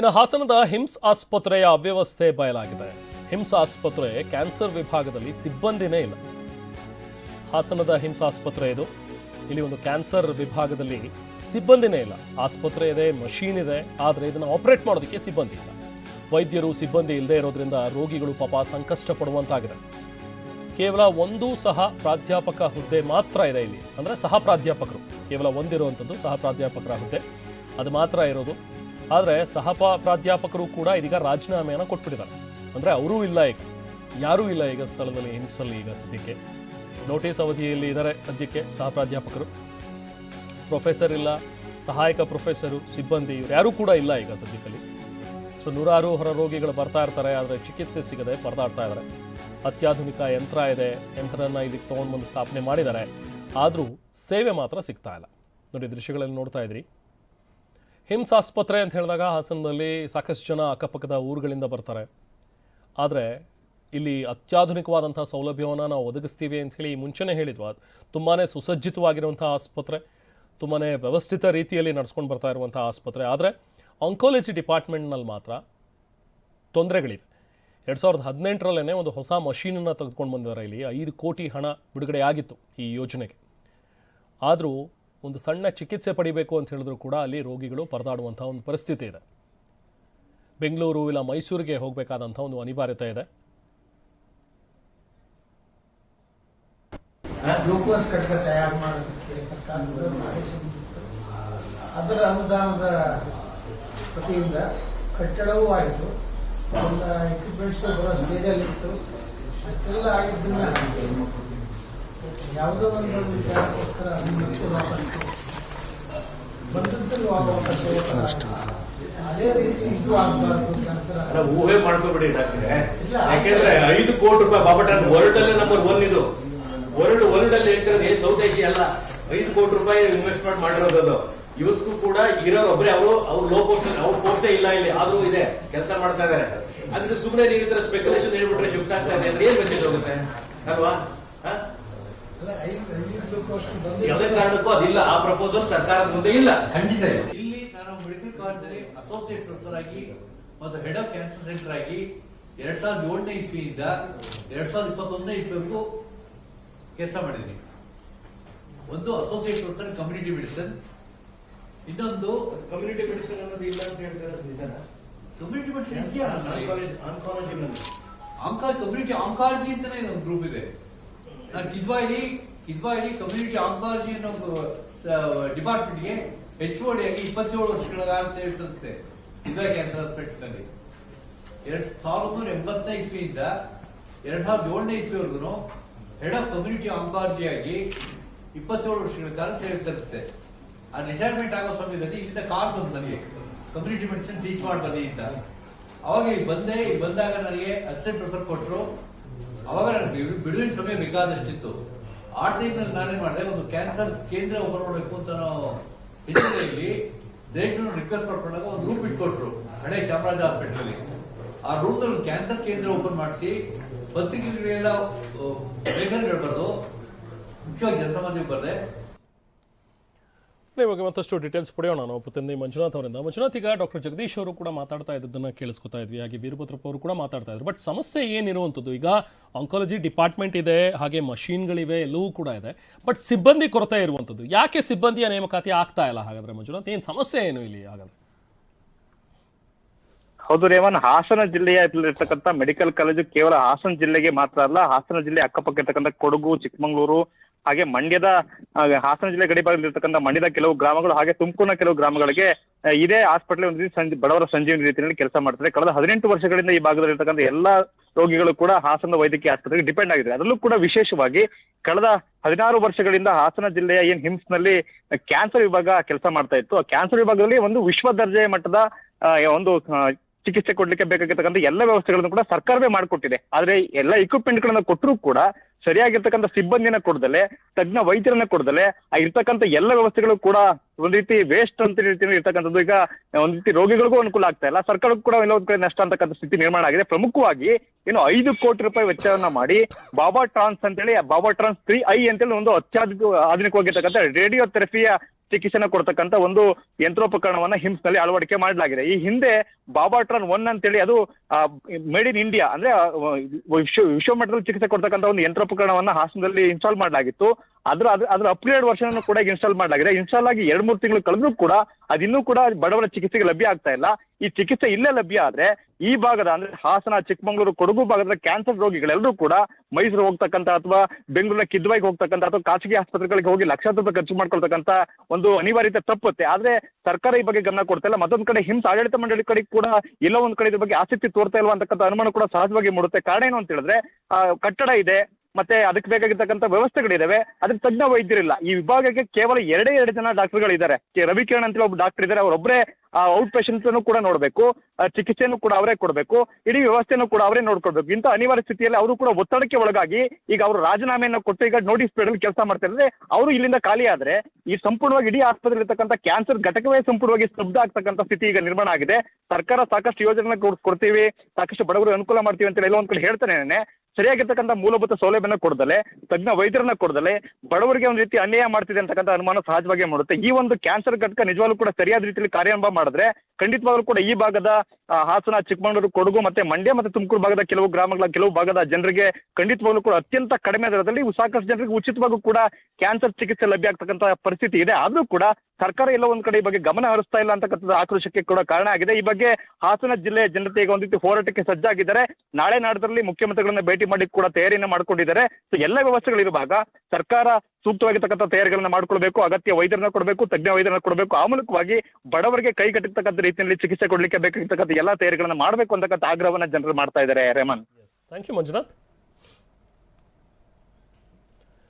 ಇನ್ನು ಹಾಸನದ ಹಿಮ್ಸ್ ಆಸ್ಪತ್ರೆಯ ಅವ್ಯವಸ್ಥೆ ಬಯಲಾಗಿದೆ. ಹಿಮ್ಸ್ ಆಸ್ಪತ್ರೆ ಕ್ಯಾನ್ಸರ್ ವಿಭಾಗದಲ್ಲಿ ಸಿಬ್ಬಂದಿನೇ ಇಲ್ಲ. ಹಾಸನದ ಹಿಮ್ಸ್ ಆಸ್ಪತ್ರೆ ಇದು. ಇಲ್ಲಿ ಒಂದು ಕ್ಯಾನ್ಸರ್ ವಿಭಾಗದಲ್ಲಿ ಸಿಬ್ಬಂದಿನೇ ಇಲ್ಲ. ಆಸ್ಪತ್ರೆ ಇದೆ, ಮಷೀನ್ ಇದೆ, ಆದರೆ ಇದನ್ನು ಆಪರೇಟ್ ಮಾಡೋದಕ್ಕೆ ಸಿಬ್ಬಂದಿ ಇಲ್ಲ. ವೈದ್ಯರು ಸಿಬ್ಬಂದಿ ಇಲ್ಲದೆ ಇರೋದ್ರಿಂದ ರೋಗಿಗಳು ಪಾಪ ಸಂಕಷ್ಟ ಪಡುವಂತಾಗಿದೆ ಕೇವಲ ಒಂದು ಸಹ ಪ್ರಾಧ್ಯಾಪಕ ಹುದ್ದೆ ಮಾತ್ರ ಇದೆ ಇಲ್ಲಿ. ಅಂದರೆ ಸಹ ಪ್ರಾಧ್ಯಾಪಕರು. ಕೇವಲ ಒಂದಿರುವಂಥದ್ದು ಸಹ ಪ್ರಾಧ್ಯಾಪಕರ ಹುದ್ದೆ. ಅದು ಮಾತ್ರ ಇರೋದು. ಆದರೆ ಸಹ ಪ್ರಾಧ್ಯಾಪಕರು ಕೂಡ ಇದೀಗ ರಾಜೀನಾಮೆಯನ್ನು ಕೊಟ್ಬಿಟ್ಟಿದ್ದಾರೆ. ಅಂದರೆ ಅವರೂ ಇಲ್ಲ ಈಗ. ಯಾರೂ ಇಲ್ಲ ಈಗ ಸ್ಥಳದಲ್ಲಿ, ಹಿಂಸಲ್ಲಿ ಈಗ ಸದ್ಯಕ್ಕೆ. ನೋಟಿಸ್ ಅವಧಿಯಲ್ಲಿ ಇದ್ದಾರೆ ಸದ್ಯಕ್ಕೆ ಸಹ ಪ್ರಾಧ್ಯಾಪಕರು. ಪ್ರೊಫೆಸರ್ ಇಲ್ಲ, ಸಹಾಯಕ ಪ್ರೊಫೆಸರು, ಸಿಬ್ಬಂದಿ ಇವ್ರು ಯಾರೂ ಕೂಡ ಇಲ್ಲ ಈಗ ಸದ್ಯದಲ್ಲಿ ಸೊ ನೂರಾರು ಹೊರ ರೋಗಿಗಳು ಬರ್ತಾ ಇರ್ತಾರೆ, ಆದರೆ ಚಿಕಿತ್ಸೆ ಸಿಗದೆ ಪರದಾಡ್ತಾ ಇದ್ದಾರೆ. ಅತ್ಯಾಧುನಿಕ ಯಂತ್ರ ಇದೆ, ಯಂತ್ರನ ಇಲ್ಲಿ ತೊಗೊಂಡು ಬಂದು ಸ್ಥಾಪನೆ ಮಾಡಿದ್ದಾರೆ. ಆದರೂ ಸೇವೆ ಮಾತ್ರ ಸಿಗ್ತಾ ಇಲ್ಲ. ನೋಡಿ ದೃಶ್ಯಗಳಲ್ಲಿ ನೋಡ್ತಾ ಇದ್ರಿ. ಹಿಮ್ಸ್ ಆಸ್ಪತ್ರೆ ಅಂತ ಹೇಳಿದಾಗ ಹಾಸನದಲ್ಲಿ ಸಾಕಷ್ಟು ಜನ ಅಕ್ಕಪಕ್ಕದ ಊರುಗಳಿಂದ ಬರ್ತಾರೆ. ಆದರೆ ಇಲ್ಲಿ ಅತ್ಯಾಧುನಿಕವಾದಂಥ ಸೌಲಭ್ಯವನ್ನು ನಾವು ಒದಗಿಸ್ತೀವಿ ಅಂತ ಹೇಳಿ ಮುಂಚೆನೇ ಹೇಳಿದ್ವು ಅದು ತುಂಬಾ ಸುಸಜ್ಜಿತವಾಗಿರುವಂಥ ಆಸ್ಪತ್ರೆ ತುಂಬಾ ವ್ಯವಸ್ಥಿತ ರೀತಿಯಲ್ಲಿ ನಡ್ಸ್ಕೊಂಡು ಬರ್ತಾ ಇರುವಂಥ ಆಸ್ಪತ್ರೆ. ಆದರೆ ಆಂಕಾಲಜಿ ಡಿಪಾರ್ಟ್ಮೆಂಟ್ನಲ್ಲಿ ಮಾತ್ರ ತೊಂದರೆಗಳಿವೆ. ಎರಡು ಸಾವಿರದ ಹದಿನೆಂಟರಲ್ಲೇ ಒಂದು ಹೊಸ ಮಷೀನನ್ನು ತೆಗೆದುಕೊಂಡು ಬಂದಿದ್ದಾರೆ ಇಲ್ಲಿ. ಐದು ಕೋಟಿ ಹಣ ಬಿಡುಗಡೆ ಆಗಿತ್ತು ಈ ಯೋಜನೆಗೆ. ಆದರೂ ಒಂದು ಸಣ್ಣ ಚಿಕಿತ್ಸೆ ಪಡಿಬೇಕು ಅಂತ ಹೇಳಿದ್ರು ಕೂಡ ಅಲ್ಲಿ ರೋಗಿಗಳು ಪರದಾಡುವಂಥ ಒಂದು ಪರಿಸ್ಥಿತಿ ಇದೆ. ಬೆಂಗಳೂರು ಇಲ್ಲ ಮೈಸೂರಿಗೆ ಹೋಗಬೇಕಾದಂಥ ಒಂದು ಅನಿವಾರ್ಯತೆ ಇದೆ. ಗ್ಲೂಕೋಸ್ ಘಟಕ ತಯಾರು ಮಾಡೋದಕ್ಕೆ ಸರ್ಕಾರದ ಆದೇಶ ಬಂದಿತ್ತು ಅದರ ಅನುದಾನದ ವತಿಯಿಂದ ಕಟ್ಟಡವೂ ಆಯಿತು. ಎಲ್ಲ ಎಕ್ವಿಪ್ಮೆಂಟ್ಸ್ ಬರೋ ಸ್ಟೇಜಲ್ಲಿ ಇತ್ತು ಅಷ್ಟೆಲ್ಲ ಆಗಿದ್ದನ್ನ ಯಾವುದೋ ಒಂದು ವಿಚಾರಕ್ಕೋಸ್ಕರ ವಾಪಸ್. ಅದೇ ರೀತಿ ಇದು ಆಗಬಾರ್ದು ಕ್ಯಾನ್ಸರ್ ಅಲ್ಲ, ಊಹೆ ಮಾಡ್ಕೋಬೇಡಿ ಡಾಕ್ಟ್ರೆ. ಯಾಕೆಂದ್ರೆ ಐದು ಕೋಟಿ ರೂಪಾಯಿ ಬಾಬಾಟನ್ ವರ್ಲ್ಡ್ ಅಲ್ಲೇ ನಂಬರ್ ಒನ್ ಇದು. ವರ್ಲ್ಡ್ ವರ್ಲ್ಡ್ ಅಲ್ಲಿ ಹೇಳ್ತಿರೋದು ಏ ಸೌತ್ ಏಷ್ಯಾ ಅಲ್ಲ. ಐದು ಕೋಟಿ ರೂಪಾಯಿ ಇನ್ವೆಸ್ಟ್ಮೆಂಟ್ ಮಾಡಿರೋದು ಇವತ್ತಿಗೂ ಕೂಡ ಇರೋರು ಒಬ್ಬರೇ ಅವರು ಅವ್ರು ಲೋ ಪೋಸ್ಟ್ ಅವ್ರ ಪೋಸ್ಟೇ ಇಲ್ಲ ಇಲ್ಲಿ. ಆದ್ರೂ ಇದೆ ಕೆಲಸ ಮಾಡ್ತಾ ಇದಾರೆ. ಅದಕ್ಕೆ ಸುಮ್ಮನೆ ನೀವು ಸ್ಪೆಕ್ಯುಲೇಷನ್ ಹೇಳ್ಬಿಟ್ರೆ ಶಿಫ್ಟ್ ಆಗ್ತಾ ಇದೆ. ಅಂದ್ರೆ ಏನ್ ಮೆಸೇಜ್ ಹೋಗುತ್ತೆ? ಅಲ್ವಾ? ಹ? ಅಲ್ಲ ಐದು ಐದು ಗ್ಲೂಕೋಸ್ ಯಾವುದೇ ಕಾರಣಕ್ಕೂ ಅದಿಲ್ಲ. ಆ ಪ್ರಪೋಸಲ್ ಸರ್ಕಾರದ ಮುಂದೆ ಇಲ್ಲ. ಖಂಡಿತ ಇಲ್ಲ. ಇಲ್ಲಿ ನಾನು ಮೆಡಿಕಲ್ ಕಾಲೇಜಲ್ಲಿ ಅಸೋಸಿಯೇಟ್ ಪ್ರೊಫೆಸರ್ ಆಗಿ ಮತ್ತು ಹೆಡ್ ಆಫ್ ಕ್ಯಾನ್ಸರ್ ಸೆಂಟರ್ ಆಗಿ ಎರಡ್ ಸಾವಿರದ ಏಳನೇ ಇಸ್ವಿಯಿಂದ ಎರಡ್ ಸಾವಿರದ ಇಪ್ಪತ್ತೊಂದನೇ ಇಸ್ವಿವರೆಗೂ ಕೆಲಸ ಮಾಡಿದ್ದೀನಿ. ಒಂದು ಅಸೋಸಿಯೇಟ್ ಪ್ರೊಫೆಸರ್ ಕಮ್ಯುನಿಟಿ ಮೆಡಿಸನ್ ಇನ್ನೊಂದು ಕಮ್ಯುನಿಟಿ ಮೆಡಿಸನ್ ಅನ್ನೋದು ಇಲ್ಲ ಅಂತ ಹೇಳ್ತಾರೆ ನಿಜಾನ? Community medicine oncology oncology community oncology ಅಂತಾನೆ ಒಂದು ಗ್ರೂಪ್ ಇದೆ. ನಾನು ಕಿದ್ವಾಯಿಲಿ ಕಿದ್ವಾಯಿಲಿ ಕಮ್ಯುನಿಟಿ ಆಂಕಾಲಜಿ ಅನ್ನೋ ಡಿಪಾರ್ಟ್ಮೆಂಟ್ಗೆ ಎಚ್ ಓ ಆಗಿ ಇಪ್ಪತ್ತೇಳು ವರ್ಷಗಳ ಕಾಲ ಸೇರಿಸುತ್ತೆ ಕಿದ್ವಾ ಕ್ಯಾನ್ಸರ್ ಹಾಸ್ಪಿಟಲ್ ಎರಡ್ ಸಾವಿರದ ನೂರ ಎಂಬತ್ತನೇ ಇಸ್ವಿಯಿಂದ ಎರಡ್ ಸಾವಿರದ ಏಳನೇ ಇಸ್ವಿವರೆಗೂ ಹೆಡ್ ಆಫ್ ಕಮ್ಯುನಿಟಿ ಆಂಕಾಲಜಿ ಆಗಿ ಇಪ್ಪತ್ತೇಳು ವರ್ಷಗಳ ಕಾಲ ಸೇವೆ ಸಲ್ಲಿಸುತ್ತೆ ಆ ರಿಟೈರ್ಮೆಂಟ್ ಆಗೋ ಸಮಯದಲ್ಲಿ ಇಲ್ಲಿಂದ ಕಾರ್ ಬಂತು ನನಗೆ ಕಮ್ಯುನಿಟಿ ಮೆಡಿಸಿನ್ ಟೀಚ್ ಮಾಡಿ ಬನ್ನಿ ಅಂತ. ಅವಾಗ ಇಲ್ಲಿ ಬಂದೆ, ಇಲ್ಲಿ ಬಂದಾಗ ನನಗೆ ಅಸಿಸ್ಟೆಂಟ್ ಪ್ರೊಫೆಸರ್ ಕೊಟ್ಟರು ಅವಾಗ ನನಗೆ ಬಿಡುವಿನ ಸಮಯ ಬೇಕಾದಷ್ಟಿತ್ತು. ಆ ಟೈಮ್ನಲ್ಲಿ ನಾನೇನು ಮಾಡಿದೆ, ಒಂದು ಕ್ಯಾನ್ಸರ್ ಕೇಂದ್ರ ಓಪನ್ ಮಾಡಬೇಕು ಅಂತ ನಾವು ಹಿನ್ನೆಲೆಯಲ್ಲಿ ದಯವಿಟ್ಟು ರಿಕ್ವೆಸ್ಟ್ ಮಾಡ್ಕೊಂಡಾಗ ಒಂದು ರೂಮ್ ಇಟ್ಕೊಟ್ರು, ಹಳೆ ಚಾಮರಾಜ ಹಾಸ್ಪಿಟ್ಲಲ್ಲಿ ಆ ರೂಮ್ನಲ್ಲಿ ಕ್ಯಾನ್ಸರ್ ಕೇಂದ್ರ ಓಪನ್ ಮಾಡಿಸಿ, ಪತ್ರಿಕೆಗಳೆಲ್ಲ ಲೇಖನಗಳು ಬರೆದು ಮುಖ್ಯವಾಗಿ ಜನತಾ ಮಾಧ್ಯಮಕ್ಕೆ ಬರೆದೆ. ಇವಾಗ ಮತ್ತಷ್ಟು ಡೀಟೇಲ್ಸ್ ಪಡೆಯೋಣ ನಾವು ಪ್ರತಿನಿಧಿ ಮಂಜುನಾಥ್ ಅವರಿಂದ. ಮಂಜುನಾಥ್ ಈಗ ಡಾಕ್ಟರ್ ಜಗದೀಶ್ ಅವರು ಕೂಡ ಮಾತಾಡ್ತಾ ಇದ್ದದನ್ನ ಕೇಳಿಸ್ಕೊತಾ ಇದ್ವಿ. ಹಾಗೆ ವೀರಭದ್ರಪ್ಪ ಅವರು ಕೂಡ ಮಾತಾಡ್ತಾ ಇದ್ರು. ಬಟ್ ಸಮಸ್ಯೆ ಏನಿರುವಂಥದ್ದು, ಈಗ ಆಂಕಾಲಜಿ ಡಿಪಾರ್ಟ್ಮೆಂಟ್ ಇದೆ, ಹಾಗೆ ಮಷೀನ್ಗಳಿವೆ ಎಲ್ಲವೂ ಕೂಡ ಇದೆ. ಬಟ್ ಸಿಬ್ಬಂದಿ ಕೊರತೆ ಇರುವಂಥದ್ದು. ಯಾಕೆ ಸಿಬ್ಬಂದಿಯ ನೇಮಕಾತಿ ಆಗ್ತಾ ಇಲ್ಲ ಹಾಗಾದ್ರೆ ಮಂಜುನಾಥ್? ಏನು ಸಮಸ್ಯೆ ಏನು ಇಲ್ಲಿ ಹಾಗಾದ್ರೆ? ಹೌದು ರೇವನ್ ಹಾಸನ ಜಿಲ್ಲೆಯ ಇರ್ತಕ್ಕಂಥ ಮೆಡಿಕಲ್ ಕಾಲೇಜು ಕೇವಲ ಹಾಸನ ಜಿಲ್ಲೆಗೆ ಮಾತ್ರ ಅಲ್ಲ, ಹಾಸನ ಜಿಲ್ಲೆ ಅಕ್ಕಪಕ್ಕ ಇರ್ತಕ್ಕಂಥ ಕೊಡಗು, ಚಿಕ್ಕಮಗಳೂರು ಹಾಗೆ ಮಂಡ್ಯದ ಹಾಸನ ಜಿಲ್ಲೆ ಗಡಿಭಾಗದಲ್ಲಿರ್ತಕ್ಕಂಥ ಮಂಡ್ಯದ ಕೆಲವು ಗ್ರಾಮಗಳು ಹಾಗೆ ತುಮಕೂರಿನ ಕೆಲವು ಗ್ರಾಮಗಳಿಗೆ ಇದೇ ಹಾಸ್ಪಿಟಲ್ ಒಂದು ರೀತಿ ಬಡವರ ಸಂಜೀವನಿ ರೀತಿಯಲ್ಲಿ ಕೆಲಸ ಮಾಡ್ತಾರೆ. ಕಳೆದ ಹದಿನೆಂಟು ವರ್ಷಗಳಿಂದ ಈ ಭಾಗದಲ್ಲಿರ್ತಕ್ಕಂಥ ಎಲ್ಲಾ ರೋಗಿಗಳು ಕೂಡ ಹಾಸನ ವೈದ್ಯಕೀಯ ಆಸ್ಪತ್ರೆಗೆ ಡಿಪೆಂಡ್ ಆಗಿದೆ ಅದರಲ್ಲೂ ಕೂಡ ವಿಶೇಷವಾಗಿ ಕಳೆದ ಹದಿನಾರು ವರ್ಷಗಳಿಂದ ಹಾಸನ ಜಿಲ್ಲೆಯ ಏನ್ ಹಿಮ್ಸ್ನಲ್ಲಿ ಕ್ಯಾನ್ಸರ್ ವಿಭಾಗ ಕೆಲಸ ಮಾಡ್ತಾ ಇತ್ತು. ಆ ಕ್ಯಾನ್ಸರ್ ವಿಭಾಗದಲ್ಲಿ ಒಂದು ವಿಶ್ವ ದರ್ಜೆಯ ಮಟ್ಟದ ಒಂದು ಚಿಕಿತ್ಸೆ ಕೊಡ್ಲಿಕ್ಕೆ ಬೇಕಾಗಿರ್ತಕ್ಕಂಥ ಎಲ್ಲ ವ್ಯವಸ್ಥೆಗಳನ್ನು ಕೂಡ ಸರ್ಕಾರವೇ ಮಾಡಿಕೊಟ್ಟಿದೆ. ಆದ್ರೆ ಎಲ್ಲ equipment ಗಳನ್ನ ಕೊಟ್ಟರು ಕೂಡ ಸರಿಯಾಗಿರ್ತಕ್ಕಂಥ ಸಿಬ್ಬಂದಿನ ಕೊಡ್ದಲೆ, ತಜ್ಞ ವೈದ್ಯರನ್ನ ಕೊಡದಲೆ, ಆ ಇರ್ತಕ್ಕಂಥ ಎಲ್ಲ ವ್ಯವಸ್ಥೆಗಳು ಕೂಡ ಒಂದ್ ರೀತಿ ವೇಸ್ಟ್ ಅಂತ ರೀತಿಯಲ್ಲಿ ಇರ್ತಕ್ಕಂಥದ್ದು. ಈಗ ಒಂದ್ ರೀತಿ ರೋಗಿಗಳಿಗೂ ಅನುಕೂಲ ಆಗ್ತಾ ಇಲ್ಲ. ಸರ್ಕಾರಕ್ಕೂ ಕೂಡ ಎಲ್ಲೊಂದ್ ಕಡೆ ನಷ್ಟ ಅಂತಕ್ಕಂಥ ಸ್ಥಿತಿ ನಿರ್ಮಾಣ ಆಗಿದೆ. ಪ್ರಮುಖವಾಗಿ ಏನು ಐದು ಕೋಟಿ ರೂಪಾಯಿ ವೆಚ್ಚವನ್ನ ಮಾಡಿ ಬಾಬಾ ಟ್ರಾನ್ಸ್ ಅಂತೇಳಿ, ಬಾಬಾ ಟ್ರಾನ್ಸ್ ತ್ರೀ ಐ ಅಂತೇಳಿ ಒಂದು ಅತ್ಯಾಧುನಿಕ, ಆಧುನಿಕವಾಗಿರ್ತಕ್ಕಂಥ ರೇಡಿಯೋ ಥೆರಪಿಯ ಚಿಕಿತ್ಸೆನ ಕೊಡ್ತಕ್ಕಂತ ಒಂದು ಯಂತ್ರೋಪಕರಣವನ್ನ ಹಿಮ್ಸ್ನಲ್ಲಿ ಅಳವಡಿಕೆ ಮಾಡಲಾಗಿದೆ. ಈ ಹಿಂದೆ ಬಾಬಾಟ್ರಾನ್ ಒನ್ ಅಂತೇಳಿ ಅದು ಮೇಡ್ ಇನ್ ಇಂಡಿಯಾ ಅಂದ್ರೆ ವಿಶ್ವ ವಿಶ್ವ ಮಟ್ಟದಲ್ಲಿ ಚಿಕಿತ್ಸೆ ಕೊಡ್ತಕ್ಕಂತ ಒಂದು ಯಂತ್ರೋಪಕರಣವನ್ನ ಹಾಸನದಲ್ಲಿ ಇನ್ಸ್ಟಾಲ್ ಮಾಡಲಾಗಿತ್ತು. ಅದ್ರ ಅದ್ರ ಅದ್ರ ಅಪ್ಗ್ರೇಡ್ ವರ್ಷನ್ ಕೂಡ ಇನ್ಸ್ಟಾಲ್ ಮಾಡಲಾಗಿದೆ. ಇನ್ಸ್ಟಾಲ್ ಆಗಿ ಎರಡ್, ಮೂರು ತಿಂಗಳು ಕಳೆದ್ರೂ ಕೂಡ ಅದಿನ್ನೂ ಕೂಡ ಬಡವರ ಚಿಕಿತ್ಸೆಗೆ ಲಭ್ಯ ಆಗ್ತಾ ಇಲ್ಲ. ಈ ಚಿಕಿತ್ಸೆ ಇಲ್ಲೇ ಲಭ್ಯ ಆದ್ರೆ ಈ ಭಾಗದ ಅಂದ್ರೆ ಹಾಸನ, ಚಿಕ್ಕಮಗಳೂರು, ಕೊಡಗು ಭಾಗದ ಕ್ಯಾನ್ಸರ್ ರೋಗಿಗಳೆಲ್ಲರೂ ಕೂಡ ಮೈಸೂರು ಹೋಗ್ತಕ್ಕಂತ ಅಥವಾ ಬೆಂಗಳೂರಿನ ಕಿದ್ವಾಯಿಗೆ ಹೋಗ್ತಕ್ಕಂತ ಅಥವಾ ಖಾಸಗಿ ಆಸ್ಪತ್ರೆಗಳಿಗೆ ಹೋಗಿ ಲಕ್ಷಾಂತರ ರೂಪಾಯಿ ಖರ್ಚು ಮಾಡ್ಕೊಳ್ತಕ್ಕಂತ ಒಂದು ಅನಿವಾರ್ಯತೆ ತಪ್ಪುತ್ತೆ. ಆದ್ರೆ ಸರ್ಕಾರ ಈ ಬಗ್ಗೆ ಗಮನ ಕೊಡ್ತಾ ಇಲ್ಲ. ಮತ್ತೊಂದ್ ಕಡೆ ಹಿಂಸ ಆಡಳಿತ ಮಂಡಳಿ ಕಡೆ ಕೂಡ ಎಲ್ಲ ಒಂದ್ ಕಡೆ ಇದ್ರ ಬಗ್ಗೆ ಆಸಕ್ತಿ ತೋರ್ತಾ ಇಲ್ವಾ ಅನುಮಾನ ಕೂಡ ಸಹಜವಾಗಿ ಮೂಡುತ್ತೆ. ಕಾರಣ ಏನು ಅಂತ ಹೇಳಿದ್ರೆ ಕಟ್ಟಡ ಇದೆ. ಮತ್ತೆ ಅದಕ್ಕೆ ಬೇಕಾಗಿರ್ತಕ್ಕಂಥ ವ್ಯವಸ್ಥೆಗಳಿದಾವೆ. ಅದಕ್ಕೆ ತಜ್ಞ ವೈದ್ಯರಿಲ್ಲ. ಈ ವಿಭಾಗಕ್ಕೆ ಕೇವಲ ಎರಡೇ ಎರಡು ಜನ ಡಾಕ್ಟರ್ಗಳಿದ್ದಾರೆ. ಕೆ. ರವಿಕಿರಣ್ ಅಂತ ಒಬ್ಬ ಡಾಕ್ಟರ್ ಇದ್ದಾರೆ. ಅವರೊಬ್ಬರೇ ಔಟ್ ಪೇಷಂಟ್ಸ್ ಕೂಡ ನೋಡಬೇಕು. ಚಿಕಿತ್ಸೆಯನ್ನು ಕೂಡ ಅವರೇ ಕೊಡಬೇಕು. ಇಡೀ ವ್ಯವಸ್ಥೆಯನ್ನು ಕೂಡ ಅವರೇ ನೋಡ್ಕೊಡ್ಬೇಕು ಇಂಥ ಅನಿವಾರ್ಯ ಸ್ಥಿತಿಯಲ್ಲಿ ಅವರು ಕೂಡ ಒತ್ತಡಕ್ಕೆ ಒಳಗಾಗಿ ಈಗ ಅವರು ರಾಜೀನಾಮೆಯನ್ನು ಕೊಟ್ಟು ಈಗ ನೋಟಿಸ್ ಪೀರಿಯಡ್ ಕೆಲಸ ಮಾಡ್ತಿದ್ರೆ ಅವರು ಇಲ್ಲಿಂದ ಖಾಲಿ ಆದ್ರೆ ಈ ಸಂಪೂರ್ಣವಾಗಿ ಇಡೀ ಆಸ್ಪತ್ರೆ ಇರ್ತಕ್ಕಂಥ ಕ್ಯಾನ್ಸರ್ ಘಟಕವೇ ಸಂಪೂರ್ಣವಾಗಿ ಸ್ತಬ್ಧ ಆಗ್ತಕ್ಕಂಥ ಸ್ಥಿತಿ ಈಗ ನಿರ್ಮಾಣ ಆಗಿದೆ. ಸರ್ಕಾರ ಸಾಕಷ್ಟು ಯೋಜನೆ ಕೊಡ್ತೀವಿ, ಸಾಕಷ್ಟು ಬಡವರು ಅನುಕೂಲ ಮಾಡ್ತೀವಿ ಅಂತ ಎಲ್ಲ ಒಂದ್ ಕಡೆ ಹೇಳ್ತಾನೆ ಸರಿಯಾಗಿರ್ತಕ್ಕಂಥ ಮೂಲಭೂತ ಸೌಲಭ್ಯನ ಕೊಡದಲೆ, ತಜ್ಞ ವೈದ್ಯರನ್ನ ಕೊಡದಲೆ, ಬಡವರಿಗೆ ಒಂದು ರೀತಿ ಅನ್ಯಾಯ ಮಾಡ್ತಿದೆ ಅಂತಕ್ಕಂಥ ಅನುಮಾನ ಸಹಜವಾಗಿ ಮೂಡುತ್ತೆ. ಈ ಒಂದು ಕ್ಯಾನ್ಸರ್ ಘಟಕ ನಿಜವಾಗ್ಲೂ ಕೂಡ ಸರಿಯಾದ ರೀತಿಯಲ್ಲಿ ಕಾರ್ಯಾರಂಭ ಮಾಡಿದ್ರೆ ಖಂಡಿತವಾಗ್ಲೂ ಕೂಡ ಈ ಭಾಗದ ಹಾಸನ, ಚಿಕ್ಕಮಗಳೂರು, ಕೊಡಗು ಮತ್ತೆ ಮಂಡ್ಯ ಮತ್ತೆ ತುಮಕೂರು ಭಾಗದ ಕೆಲವು ಗ್ರಾಮಗಳ, ಕೆಲವು ಭಾಗದ ಜನರಿಗೆ ಖಂಡಿತವಾಗ್ಲೂ ಕೂಡ ಅತ್ಯಂತ ಕಡಿಮೆ ದರದಲ್ಲಿ ಸಾಕಷ್ಟು ಜನರಿಗೆ ಉಚಿತವಾಗೂ ಕೂಡ ಕ್ಯಾನ್ಸರ್ ಚಿಕಿತ್ಸೆ ಲಭ್ಯ ಆಗ್ತಕ್ಕಂಥ ಪರಿಸ್ಥಿತಿ ಇದೆ. ಆದ್ರೂ ಕೂಡ ಸರ್ಕಾರ ಎಲ್ಲ ಒಂದ್ ಕಡೆ ಈ ಬಗ್ಗೆ ಗಮನ ಹರಿಸ್ತಾ ಇಲ್ಲ ಅಂತಕ್ಕಂಥದ್ದು ಆಕ್ರೋಶಕ್ಕೆ ಕೂಡ ಕಾರಣ ಆಗಿದೆ. ಈ ಬಗ್ಗೆ ಹಾಸನ ಜಿಲ್ಲೆಯ ಜನತೆ ಈಗ ಹೋರಾಟಕ್ಕೆ ಸಜ್ಜಾಗಿದ್ದಾರೆ. ನಾಳೆ ನಾಡದಲ್ಲಿ ಮುಖ್ಯಮಂತ್ರಿಗಳನ್ನ ಭೇಟಿ ಮಾಡಿ ಕೂಡ ತಯಾರಿಯನ್ನ ಮಾಡ್ಕೊಂಡಿದ್ದಾರೆ. ಸೊ ಎಲ್ಲ ವ್ಯವಸ್ಥೆಗಳಿರುವಾಗ ಸರ್ಕಾರ ಸೂಕ್ತವಾಗಿರ್ತಕ್ಕಂಥ ತಯಾರಿಗಳನ್ನ ಮಾಡ್ಕೊಳ್ಬೇಕು, ಅಗತ್ಯ ವೈದ್ಯರನ್ನ ಕೊಡಬೇಕು, ತಜ್ಞ ವೈದ್ಯರನ್ನ ಕೊಡಬೇಕು. ಆ ಮೂಲಕವಾಗಿ ಬಡವರಿಗೆ ಕೈಗಟ್ಟಿರ್ತಕ್ಕಂಥ ರೀತಿಯಲ್ಲಿ ಚಿಕಿತ್ಸೆ ಕೊಡ್ಲಿಕ್ಕೆ ಬೇಕಾಗಿರ್ತಕ್ಕಂಥ ಎಲ್ಲಾ ತಯಾರಿಗಳನ್ನ ಮಾಡಬೇಕು ಅಂತಕ್ಕಂಥ ಆಗ್ರಹವನ್ನ ಜನರು ಮಾಡ್ತಾ ಇದ್ದಾರೆ, ರೇಮನ್. Thank you Manjunath.